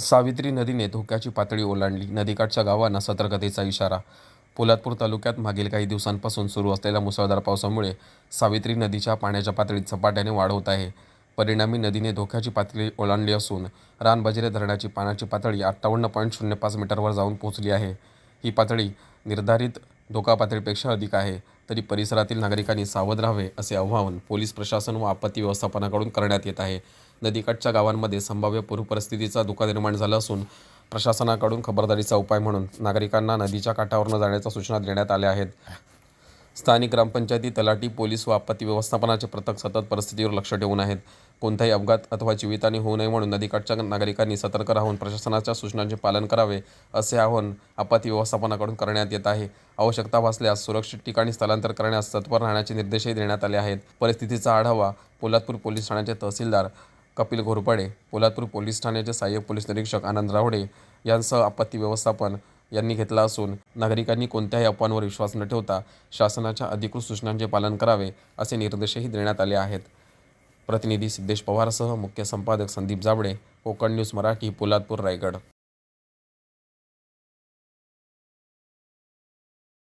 सावित्री नदीने धोक्याची पातळी ओलांडली. नदीकाठच्या गावांना सतर्कतेचा इशारा. पोलादपूर तालुक्यात मागील काही दिवसांपासून सुरू असलेल्या मुसळधार पावसामुळे सावित्री नदीच्या पाण्याच्या पातळीत झपाट्याने वाढ होत आहे. परिणामी नदीने धोक्याची पातळी ओलांडली असून रानबजिरे धरणाची पाण्याची पातळी अठ्ठावन्न पॉईंट शून्य पाच मीटरवर जाऊन पोहोचली आहे. ही पातळी निर्धारित धोका पातळीपेक्षा अधिक आहे. तरी परिसरातील नागरिकांनी सावध राहावे असे आवाहन पोलीस प्रशासन व आपत्ती व्यवस्थापनाकडून करण्यात येत आहे. नदीकाठच्या गावांमध्ये संभाव्य पूरपरिस्थितीचा धोका निर्माण झाला असून प्रशासनाकडून खबरदारीचा उपाय म्हणून नागरिकांना नदीच्या काठावर न जाण्याच्या सूचना देण्यात आल्या आहेत. स्थानिक ग्रामपंचायती तलाठी पोलीस व आपत्ती व्यवस्थापनाचे पथक सतत परिस्थितीवर लक्ष ठेवून आहेत. कोणताही अपघात अथवा जीवितहानी होऊ नये म्हणून नदीकाठच्या नागरिकांनी सतर्क राहून प्रशासनाच्या सूचनांचे पालन करावे असे आवाहन आपत्ती व्यवस्थापनाकडून करण्यात येत आहे. आवश्यकता भासल्यास सुरक्षित ठिकाणी स्थलांतर करण्यास तत्पर राहण्याचे निर्देशही देण्यात आले आहेत. परिस्थितीचा आढावा पोलादपूर पोलीस ठाण्याचे तहसीलदार कपिल घोरपडे पोलादपूर पोलीस ठाण्याचे सहाय्यक पोलीस निरीक्षक आनंद रावडे यांसह आपत्ती व्यवस्थापन यांनी घेतला असून नागरिकांनी कोणत्याही अफवांवर विश्वास न ठेवता शासनाच्या अधिकृत सूचनांचे पालन करावे असे निर्देशही देण्यात आले आहेत. प्रतिनिधी सिद्धेश पवारसह मुख्य संपादक संदीप जावडे कोकण न्यूज मराठी पोलादपूर रायगड.